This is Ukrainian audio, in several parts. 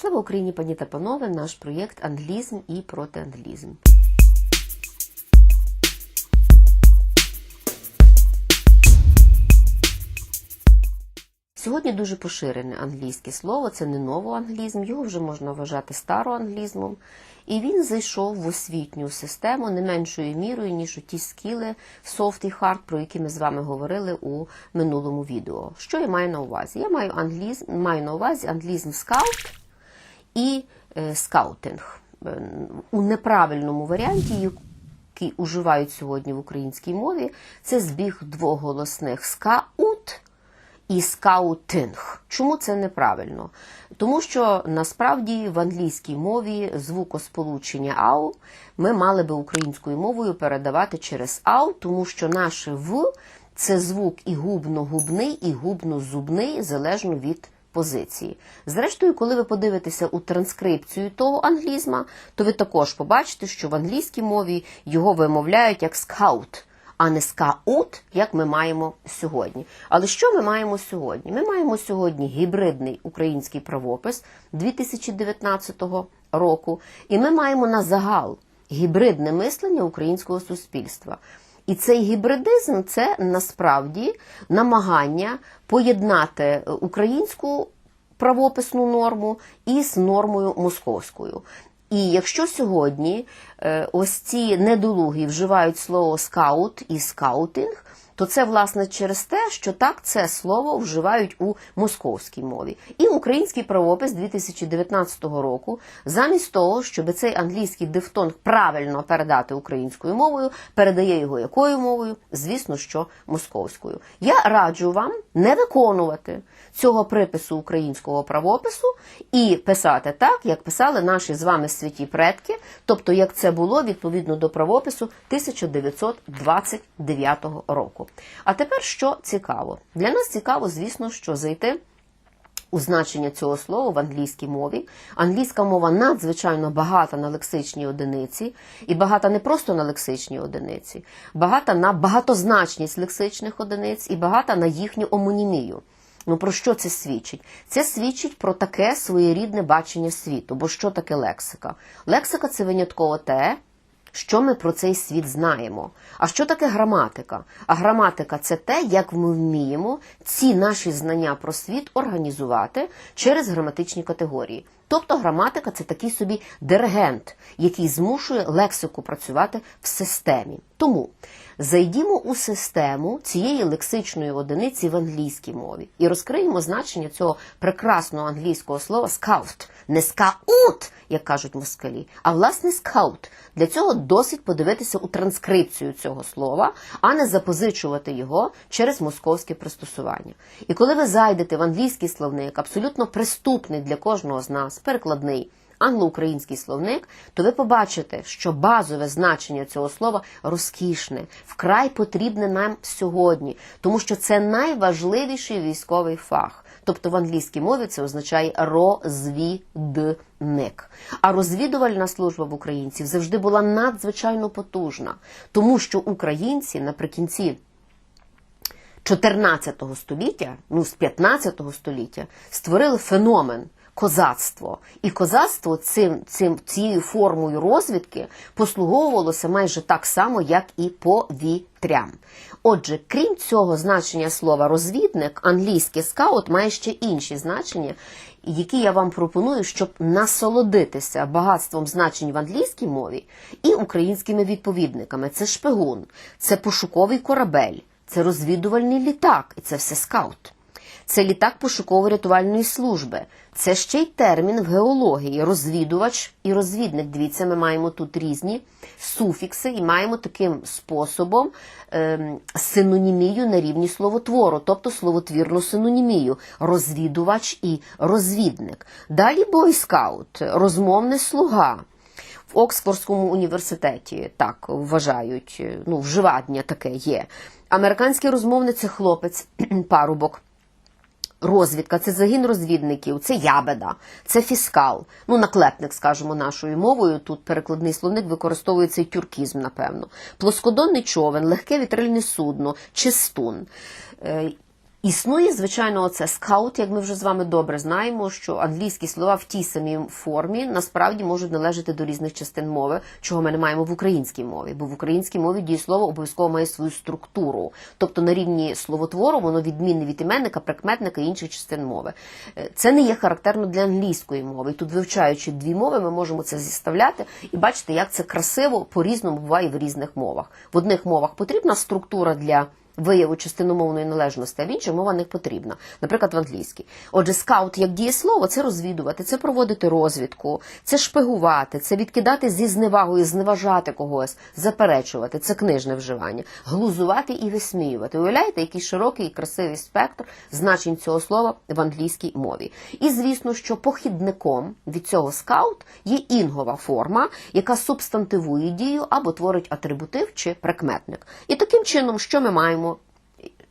Слава Україні, пані та панове! Наш проєкт Англізм і протианглізм. Сьогодні дуже поширене англійське слово, це не новоанглізм, його вже можна вважати староанглізмом. І він зайшов в освітню систему не меншою мірою, ніж у ті скіли soft і hard, про які ми з вами говорили у минулому відео. Що я маю на увазі? Я маю, англізм, маю на увазі англізм скаут і е, скаутинг. Е, У неправильному варіанті, який уживають сьогодні в українській мові, це збіг двох голосних скаут і скаутинг. Чому це неправильно? Тому що насправді в англійській мові звукосполучення ау ми мали би українською мовою передавати через ау, тому що наше в це звук і губно-губний, і губно-зубний, залежно від позиції. Зрештою, коли ви подивитеся у транскрипцію того англізма, то ви також побачите, що в англійській мові його вимовляють як скаут а не скаут, як ми маємо сьогодні. Але що ми маємо сьогодні? Ми маємо сьогодні гібридний український правопис 2019 року, і ми маємо на загал гібридне мислення українського суспільства. І цей гібридизм це насправді намагання поєднати українську правописну норму із нормою московською. І якщо сьогодні е, ось ці недолугі вживають слово скаут і скаутинг, то це власне через те, що так це слово вживають у московській мові. І український правопис 2019 року, замість того, щоб цей англійський дифтонг правильно передати українською мовою, передає його якою мовою? Звісно, що московською. Я раджу вам не виконувати цього припису українського правопису і писати так, як писали наші з вами святі предки, тобто як це було відповідно до правопису 1929 року. А тепер що цікаво? Для нас цікаво, звісно, що зайти. У значення цього слова в англійській мові. Англійська мова надзвичайно багата на лексичні одиниці, і багата не просто на лексичні одиниці, багата на багатозначність лексичних одиниць і багата на їхню омонімію. Ну про що це свідчить? Це свідчить про таке своєрідне бачення світу. Бо що таке лексика? Лексика це винятково те, що ми про цей світ знаємо. А що таке граматика? А граматика це те, як ми вміємо ці наші знання про світ організувати через граматичні категорії. Тобто граматика це такий собі диригент, який змушує лексику працювати в системі. Тому зайдімо у систему цієї лексичної одиниці в англійській мові і розкриємо значення цього прекрасного англійського слова скаут. Не скаут, як кажуть москалі, а власне скаут. Для цього досить подивитися у транскрипцію цього слова, а не запозичувати його через московське пристосування. І коли ви зайдете в англійський словник, абсолютно приступний для кожного з нас, перекладний англо-український словник, то ви побачите, що базове значення цього слова розкішне, вкрай потрібне нам сьогодні, тому що це найважливіший військовий фах. Тобто в англійській мові це означає розвідник. А розвідувальна служба в українців завжди була надзвичайно потужна, тому що українці наприкінці 14 століття, ну з 15 століття, створили феномен козацтво. І козацтво цим, цим, цією формою розвідки послуговувалося майже так само, як і повітрям. Отже, крім цього значення слова розвідник, англійський скаут має ще інші значення, які я вам пропоную, щоб насолодитися багатством значень в англійській мові і українськими відповідниками. Це шпигун, це пошуковий корабель, це розвідувальний літак, і це все скаут. Це літак пошуково-рятувальної служби. Це ще й термін в геології розвідувач і розвідник. Дивіться, ми маємо тут різні суфікси і маємо таким способом е, синонімію на рівні словотвору, тобто словотвірну синонімію розвідувач і розвідник. Далі бойскаут, розмовний слуга. В Оксфордському університеті так вважають, ну, вживання таке є. Американський розмовник це хлопець, парубок. Розвідка, це загін розвідників, це ябеда, це фіскал. Ну, наклепник, скажімо, нашою мовою. Тут перекладний словник використовується і тюркізм, напевно. Плоскодонний човен, легке вітрильне судно, чистун. Існує, звичайно, оце скаут, як ми вже з вами добре знаємо, що англійські слова в тій самій формі насправді можуть належати до різних частин мови, чого ми не маємо в українській мові, бо в українській мові дієслово обов'язково має свою структуру. Тобто на рівні словотвору воно відмінне від іменника, прикметника і інших частин мови. Е, Це не є характерно для англійської мови. І тут, вивчаючи дві мови, ми можемо це зіставляти і бачити, як це красиво по-різному буває в різних мовах. В одних мовах потрібна структура для вияву частиномовної належності, а в інших мова не потрібна, наприклад, в англійській. Отже, скаут як дієслово це розвідувати, це проводити розвідку, це шпигувати, це відкидати зі зневагою, зневажати когось, заперечувати, це книжне вживання, глузувати і висміювати. Уявляєте, який широкий і красивий спектр значень цього слова в англійській мові. І звісно, що похідником від цього скаут є інгова форма, яка субстантивує дію або творить атрибутив чи прикметник. І таким чином, що ми маємо?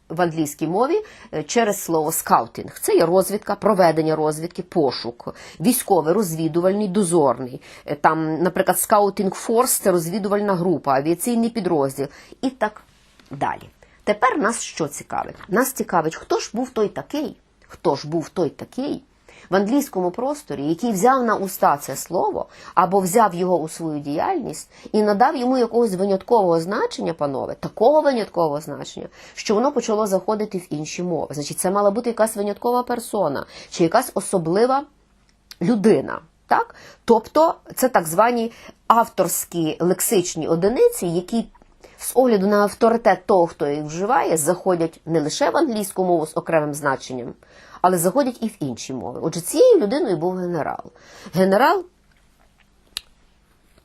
В англійській мові е, через слово скаутинг. Це є розвідка, проведення розвідки, пошук, військовий, розвідувальний, дозорний. Е, Там, наприклад, скаутинг форс це розвідувальна група, авіаційний підрозділ і так далі. Тепер нас що цікавить? Нас цікавить, хто ж був той такий, хто ж був той такий в англійському просторі, який взяв на уста це слово або взяв його у свою діяльність і надав йому якогось виняткового значення, панове, такого виняткового значення, що воно почало заходити в інші мови. Значить, це мала бути якась виняткова персона чи якась особлива людина. Так? Тобто це так звані авторські лексичні одиниці, які з огляду на авторитет того, хто їх вживає, заходять не лише в англійську мову з окремим значенням, але заходять і в інші мови. Отже, цією людиною був генерал. Генерал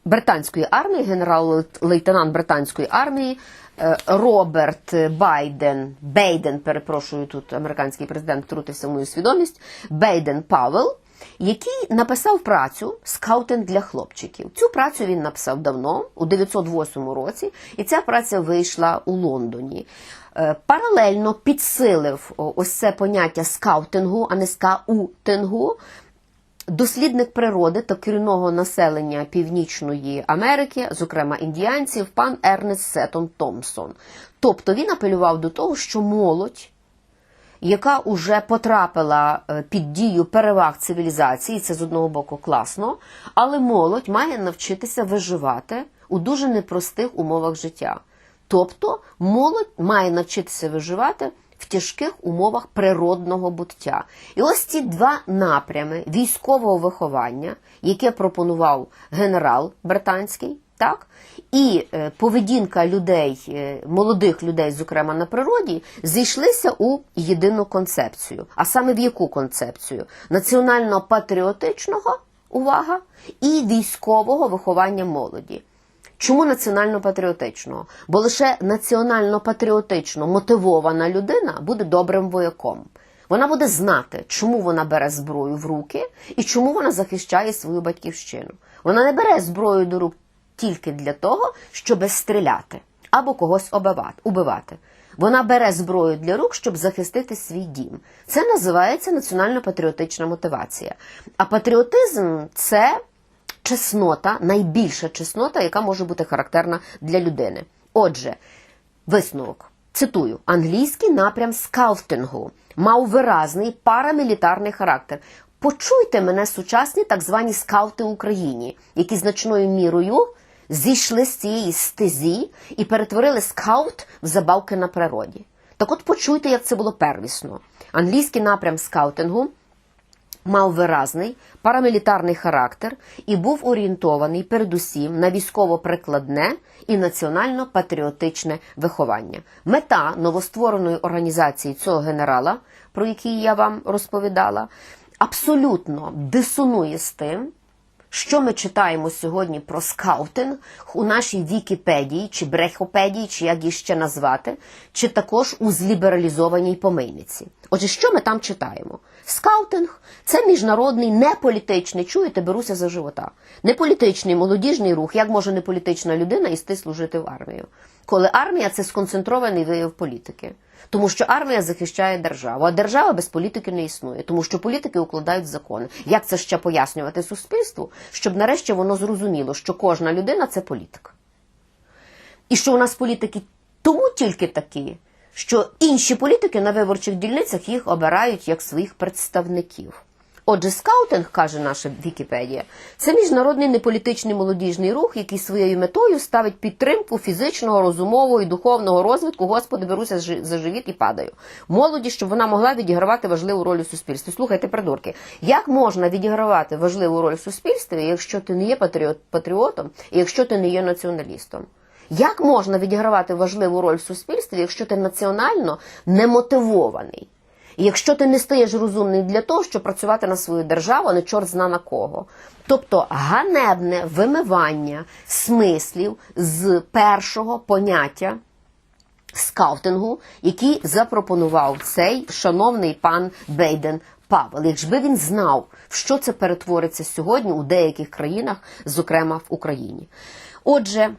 британської армії, генерал-лейтенант британської армії е, Роберт Байден, Бейден, перепрошую, тут американський президент втрутився в мою свідомість, Бейден Павел, який написав працю скаутинг для хлопчиків. Цю працю він написав давно, у 908 році, і ця праця вийшла у Лондоні. Е, Паралельно підсилив ось це поняття скаутингу, а не скаутингу, дослідник природи та корінного населення Північної Америки, зокрема індіанців, пан Ернест Сеттон Томпсон. Тобто він апелював до того, що молодь, яка уже потрапила е, під дію переваг цивілізації, це з одного боку класно, але молодь має навчитися виживати у дуже непростих умовах життя. Тобто молодь має навчитися виживати в тяжких умовах природного буття. І ось ці два напрями військового виховання, яке пропонував генерал британський, так, і е, поведінка людей, е, молодих людей, зокрема на природі, зійшлися у єдину концепцію. А саме в яку концепцію? Національно-патріотичного увага і військового виховання молоді. Чому національно-патріотичного? Бо лише національно-патріотично мотивована людина буде добрим вояком. Вона буде знати, чому вона бере зброю в руки і чому вона захищає свою батьківщину. Вона не бере зброю до рук тільки для того, щоб стріляти або когось убивати. Вона бере зброю для рук, щоб захистити свій дім. Це називається національно-патріотична мотивація. А патріотизм це чеснота, найбільша чеснота, яка може бути характерна для людини. Отже, висновок. Цитую, англійський напрям скаутингу мав виразний парамілітарний характер. Почуйте мене сучасні так звані скаути Україні, які значною мірою зійшли з цієї стезі і перетворили скаут в забавки на природі. Так от почуйте, як це було первісно. Англійський напрям скаутингу мав виразний парамілітарний характер і був орієнтований передусім на військово-прикладне і національно-патріотичне виховання. Мета новоствореної організації цього генерала, про який я вам розповідала, абсолютно дисонує з тим. Що ми читаємо сьогодні про скаутинг у нашій Вікіпедії, чи брехопедії, чи як її ще назвати, чи також у злібералізованій помийниці? Отже, що ми там читаємо? Скаутинг це міжнародний неполітичний, чуєте, беруся за живота. Неполітичний молодіжний рух, як може неполітична людина істи служити в армію? Коли армія це сконцентрований вияв політики. Тому що армія захищає державу, а держава без політики не існує, тому що політики укладають закони. Як це ще пояснювати суспільству, щоб нарешті воно зрозуміло, що кожна людина це політик. І що у нас політики тому тільки такі, що інші політики на виборчих дільницях їх обирають як своїх представників. Отже, скаутинг, каже наша Вікіпедія, це міжнародний неполітичний молодіжний рух, який своєю метою ставить підтримку фізичного, розумового і духовного розвитку. Господи, беруся за живіт і падаю. Молоді, щоб вона могла відігравати важливу роль у суспільстві. Слухайте, придурки, як можна відігравати важливу роль у суспільстві, якщо ти не є патріот, патріотом і якщо ти не є націоналістом? Як можна відігравати важливу роль в суспільстві, якщо ти національно немотивований? І якщо ти не стаєш розумний для того, щоб працювати на свою державу, а не чорт зна на кого. Тобто ганебне вимивання смислів з першого поняття скаутингу, який запропонував цей шановний пан Бейден Павел. Якби він знав, в що це перетвориться сьогодні у деяких країнах, зокрема в Україні. Отже.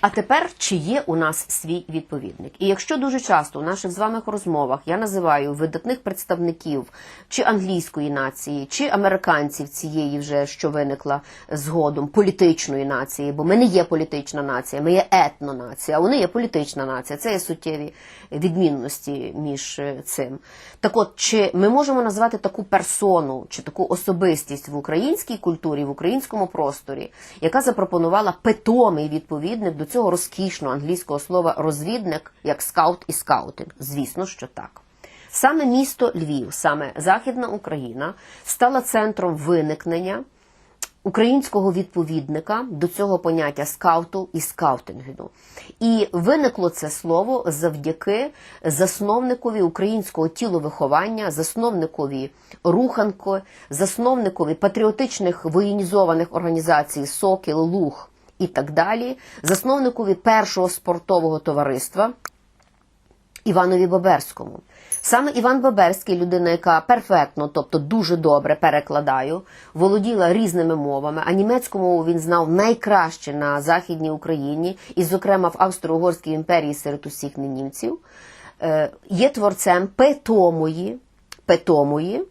А тепер чи є у нас свій відповідник? І якщо дуже часто у наших з вами розмовах я називаю видатних представників чи англійської нації, чи американців цієї вже що виникла згодом політичної нації, бо ми не є політична нація, ми є етнонація, а вони є політична нація. Це є суттєві відмінності між е, цим. Так от, чи ми можемо назвати таку персону чи таку особистість в українській культурі, в українському просторі, яка запропонувала питомий відповідник до цього розкішного англійського слова розвідник як скаут і скаутинг? Звісно, що так. Саме місто Львів, саме Західна Україна, стала центром виникнення українського відповідника до цього поняття скауту і скаутингу. І виникло це слово завдяки засновникові українського тіловиховання, засновникові руханко, засновникові патріотичних воєнізованих організацій Сокіл, Луг і так далі, засновникові першого спортового товариства. Іванові Боберському. Саме Іван Боберський, людина, яка перфектно, тобто дуже добре перекладаю, володіла різними мовами, а німецьку мову він знав найкраще на Західній Україні, і, зокрема, в Австро-Угорській імперії серед усіх німців, е, є творцем питомої, питомої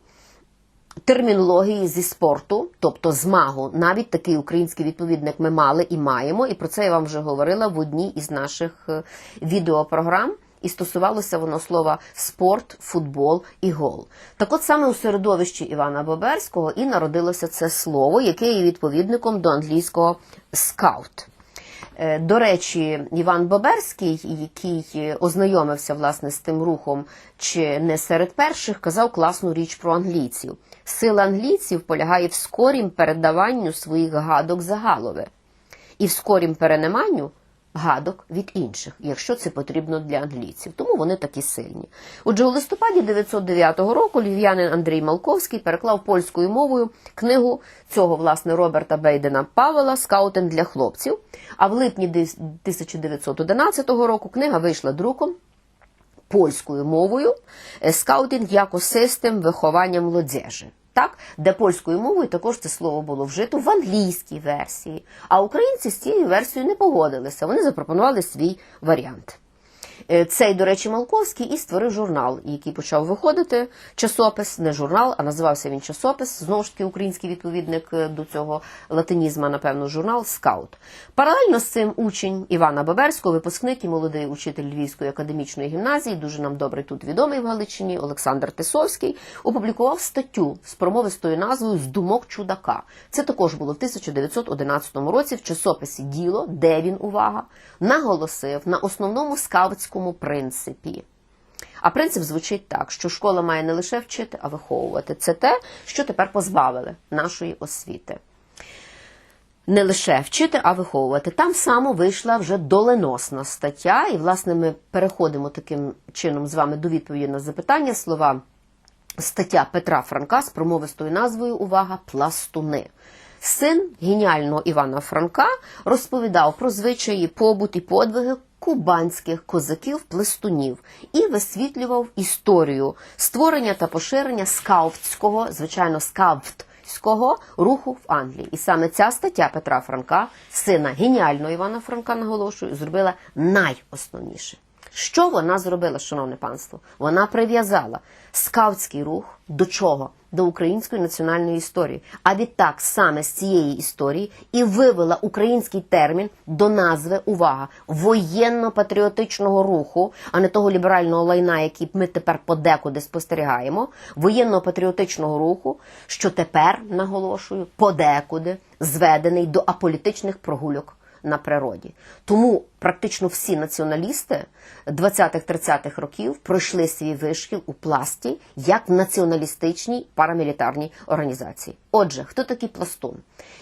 термінології зі спорту, тобто змагу. Навіть такий український відповідник ми мали і маємо, і про це я вам вже говорила в одній із наших е, відеопрограм. І стосувалося воно слова спорт, футбол і гол. Так от саме у середовищі Івана Боберського і народилося це слово, яке є відповідником до англійського скаут. Е, До речі, Іван Боберський, який ознайомився власне з тим рухом чи не серед перших, казав класну річ про англійців. Сила англійців полягає в скорім передаванню своїх гадок загалове і в скорім перенайманню гадок від інших, якщо це потрібно для англійців. Тому вони такі сильні. Отже, у листопаді 909 року львів'янин Андрій Малковський переклав польською мовою книгу цього власне Роберта Бейдена Павела Скаутинг для хлопців. А в липні 1911 року книга вийшла друком. Польською мовою скаутинг як систем виховання молодежі. Так, де польською мовою також це слово було вжито в англійській версії. А українці з цією версією не погодилися. Вони запропонували свій варіант. Е, Цей, до речі, Малковський і створив журнал, який почав виходити. Часопис, не журнал, а називався він часопис. Знову ж таки, український відповідник е, до цього латинізма, напевно, журнал Скаут. Паралельно з цим учень Івана Баберського, випускник і молодий учитель Львівської академічної гімназії, дуже нам добре тут відомий в Галичині, Олександр Тисовський, опублікував статтю з промовистою назвою З думок чудака. Це також було в 1911 році в часописі Діло, де він увага наголосив на основному скаутському принципі. А принцип звучить так, що школа має не лише вчити, а виховувати. Це те, що тепер позбавили нашої освіти. Не лише вчити, а виховувати. Там само вийшла вже доленосна стаття, і, власне, ми переходимо таким чином з вами до відповіді на запитання слова стаття Петра Франка з промовистою назвою Увага, пластуни. Син геніального Івана Франка розповідав про звичаї, побут і подвиги кубанських козаків-пластунів і висвітлював історію створення та поширення скавтського, звичайно, скавтського руху в Англії. І саме ця стаття Петра Франка, сина геніального Івана Франка, наголошую, зробила найосновніше. Що вона зробила, шановне панство? Вона прив'язала скаутський рух до чого? До української національної історії. А відтак саме з цієї історії і вивела український термін до назви увага воєнно-патріотичного руху, а не того ліберального лайна, який ми тепер подекуди спостерігаємо. Воєнно-патріотичного руху, що тепер наголошую, подекуди зведений до аполітичних прогульок на природі. Тому практично всі націоналісти 20-30-х років пройшли свій вишкіл у пласті як в націоналістичній парамілітарній організації. Отже, хто такий пластун?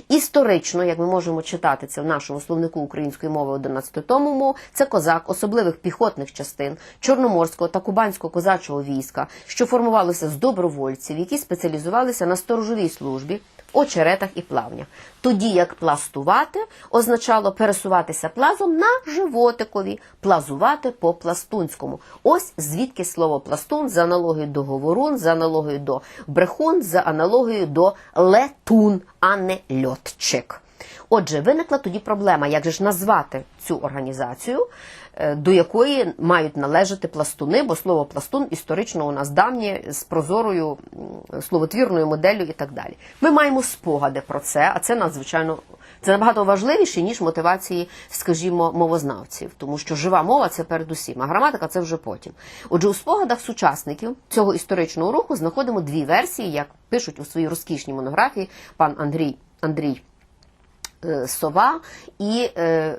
Історично, як ми можемо читати це в нашому словнику української мови 11 тому, це козак особливих піхотних частин Чорноморського та Кубанського козачого війська, що формувалося з добровольців, які спеціалізувалися на сторожовій службі очеретах і плавнях. Тоді як пластувати означало пересуватися плазом на животикові, плазувати по пластунському. Ось звідки слово пластун за аналогією до говорун, за аналогією до брехун, за аналогією до летун, а не льотчик. Отже, виникла тоді проблема, як же ж назвати цю організацію, е, до якої мають належати пластуни, бо слово пластун історично у нас давнє з прозорою словотвірною моделлю і так далі. Ми маємо спогади про це, а це надзвичайно це набагато важливіше, ніж мотивації, скажімо, мовознавців, тому що жива мова це передусім, а граматика це вже потім. Отже, у спогадах сучасників цього історичного руху знаходимо дві версії, як пишуть у своїй розкішній монографії пан Андрій Андрій. Е, Сова і, е,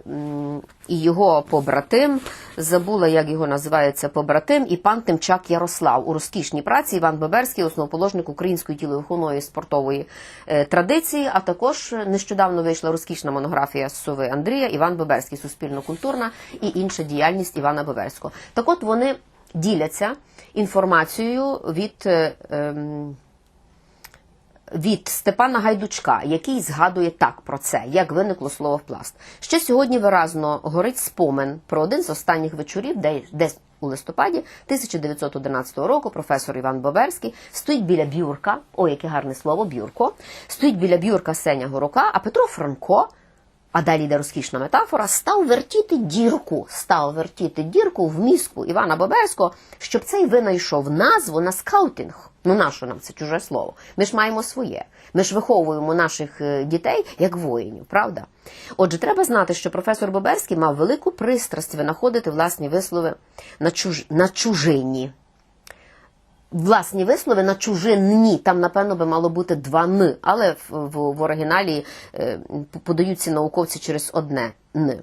і його побратим, забула, як його називається побратим, і пан Тимчак Ярослав у розкішній праці Іван Беберський, основоположник української тіловиховної спортової е, традиції. А також нещодавно вийшла розкішна монографія Сови Андрія, Іван Беберський, суспільно-культурна і інша діяльність Івана Беберського. Так от вони діляться інформацією від. Від Степана Гайдучка, який згадує так про це, як виникло слово пласт. Ще сьогодні виразно горить спомен про один з останніх вечорів, де десь у листопаді 1911 року професор Іван Боберський стоїть біля бюрка, о, яке гарне слово, бюрко, стоїть біля бюрка Сеня Горока, а Петро Франко. А далі йде розкішна метафора, став вертіти дірку, став вертіти дірку в мізку Івана Боберського, щоб цей винайшов назву на скаутинг. Ну нащо нам це чуже слово? Ми ж маємо своє. Ми ж виховуємо наших е, дітей як воїнів, правда? Отже, треба знати, що професор Боберський мав велику пристрасть винаходити власні вислови на, чуж... на чужині. Власні вислови на чужинні, там, напевно, би мало бути два н, але в, в, в оригіналі е, подаються науковці через одне н.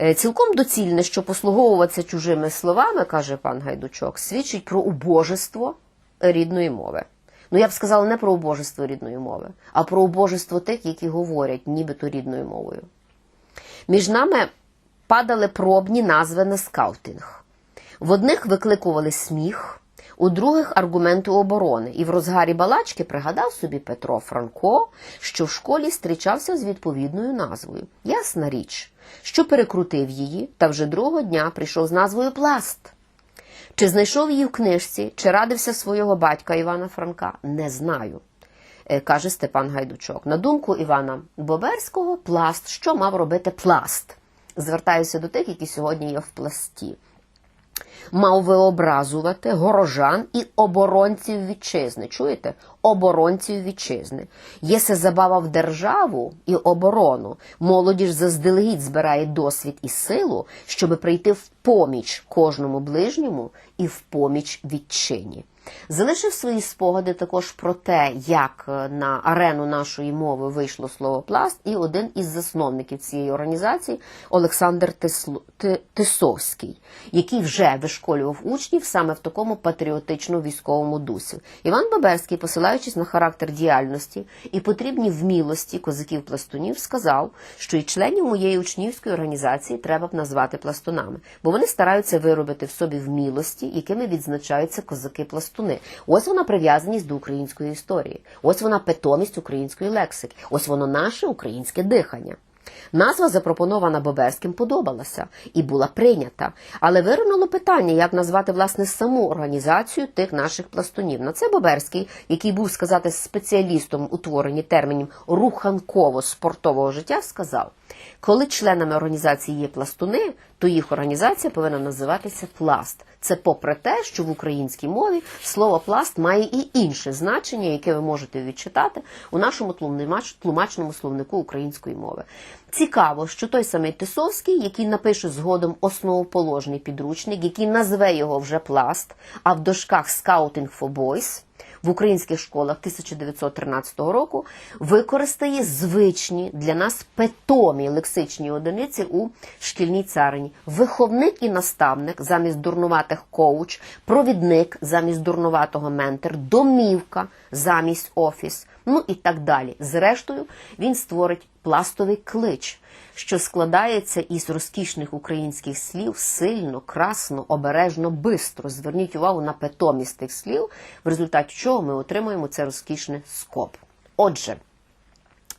Е, Цілком доцільне, що послуговуватися чужими словами, каже пан Гайдучок, свідчить про убожество рідної мови. Ну, я б сказала не про убожество рідної мови, а про убожество тих, які говорять нібито рідною мовою. Між нами падали пробні назви на скаутинг. В одних викликували сміх, у других аргументи оборони. І в розгарі балачки пригадав собі Петро Франко, що в школі зустрічався з відповідною назвою. Ясна річ, що перекрутив її, та вже другого дня прийшов з назвою Пласт. Чи знайшов її в книжці, чи радився свого батька Івана Франка, не знаю, е, каже Степан Гайдучок. На думку Івана Боберського, пласт, що мав робити пласт? Звертаюся до тих, які сьогодні є в пласті. Мав виобразувати горожан і оборонців вітчизни. Чуєте? Оборонців вітчизни. Єсе забава в державу і оборону. Молоді ж заздалегідь збирає досвід і силу, щоби прийти в поміч кожному ближньому і в поміч вітчині. Залишив свої спогади також про те, як е, на арену нашої мови вийшло слово пласт, і один із засновників цієї організації Олександр Тисовський, який вже вишколював учнів саме в такому патріотично-військовому дусі. Іван Баберський, посилаючись на характер діяльності і потрібні вмілості козаків-пластунів, сказав, що і членів моєї учнівської організації треба б назвати пластунами, бо вони стараються виробити в собі вмілості, якими відзначаються козаки-пластуни. Ось вона прив'язаність до української історії, ось вона питомість української лексики, ось воно наше українське дихання. Назва, запропонована Боберським, подобалася і була прийнята, але виринуло питання, як назвати власне саму організацію тих наших пластунів. На це Боберський, який був сказати спеціалістом у термінів руханково-спортового життя, сказав: Коли членами організації є пластуни, то їх організація повинна називатися пласт. Це попри те, що в українській мові слово пласт має і інше значення, яке ви можете відчитати у нашому тлумач- тлумачному словнику української мови. Цікаво, що той самий Тисовський, який напише згодом основоположний підручник, який назве його вже пласт, а в дошках for Boys в українських школах 1913 року використає звичні для нас питомі лексичні одиниці у шкільній царині. Виховник і наставник замість дурнуватих коуч, провідник замість дурнуватого ментор, домівка замість офіс, ну і так далі. Зрештою, він створить пластовий клич, що складається із розкішних українських слів сильно, красно, обережно, бистро. Зверніть увагу на питомість тих слів, в результаті чого ми отримуємо це розкішне скоп. Отже,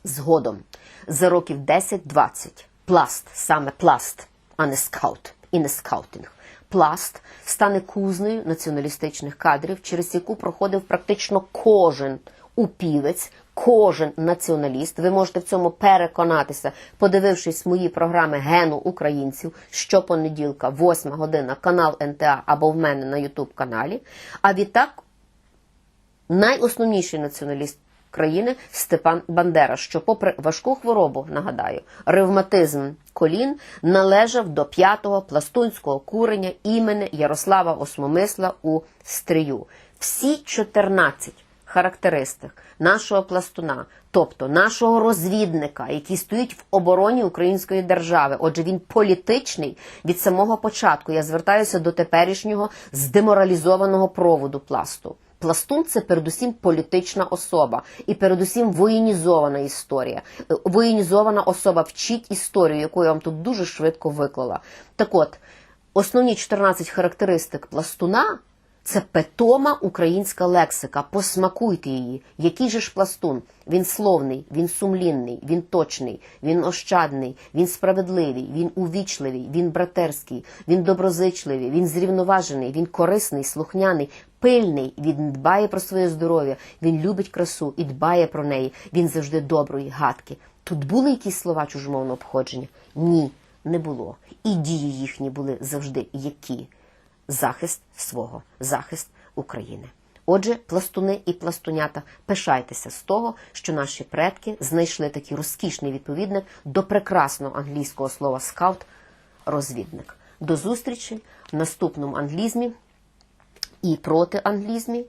згодом за років 10-20 пласт, саме пласт, а не скаут і не скаутинг. Пласт стане кузнею націоналістичних кадрів, через яку проходив практично кожен упівець, кожен націоналіст. Ви можете в цьому переконатися, подивившись мої програми Гену українців щопонеділка, 8 година, канал НТА або в мене на Ютуб каналі. А відтак найосновніший націоналіст країни Степан Бандера, що, попри важку хворобу, нагадаю, ревматизм колін належав до п'ятого пластунського куреня імені Ярослава Осмомисла у Стрию. Всі 14 характеристик нашого пластуна, тобто нашого розвідника, який стоїть в обороні української держави. Отже, він політичний від самого початку. Я звертаюся до теперішнього здеморалізованого проводу пласту. Пластун це передусім політична особа і передусім воєнізована історія. Е, Воєнізована особа вчить історію, яку я вам тут дуже швидко виклала. Так от, основні 14 характеристик пластуна це питома українська лексика. Посмакуйте її. Який же ж пластун? Він словний, він сумлінний, він точний, він ощадний, він справедливий, він увічливий, він братерський, він доброзичливий, він зрівноважений, він корисний, слухняний, пильний. Він дбає про своє здоров'я, він любить красу і дбає про неї. Він завжди доброї, гадки. Тут були якісь слова чужомовного обходження? Ні, не було. І дії їхні були завжди які захист свого, захист України. Отже, пластуни і пластунята, пишайтеся з того, що наші предки знайшли такий розкішний відповідник до прекрасного англійського слова скаут розвідник. До зустрічі в наступному англізмі і проти англізмі.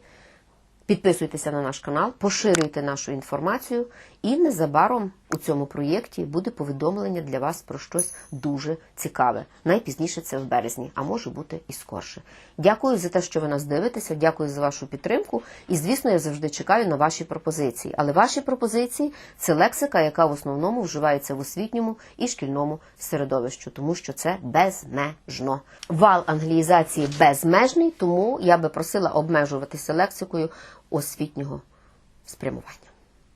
Підписуйтеся на наш канал, поширюйте нашу інформацію, і незабаром у цьому проєкті буде повідомлення для вас про щось дуже цікаве. Найпізніше це в березні, а може бути і скорше. Дякую за те, що ви нас дивитеся. Дякую за вашу підтримку. І, звісно, я завжди чекаю на ваші пропозиції. Але ваші пропозиції це лексика, яка в основному вживається в освітньому і шкільному середовищу, тому що це безмежно. Вал англіїзації безмежний, тому я би просила обмежуватися лексикою освітнього спрямування.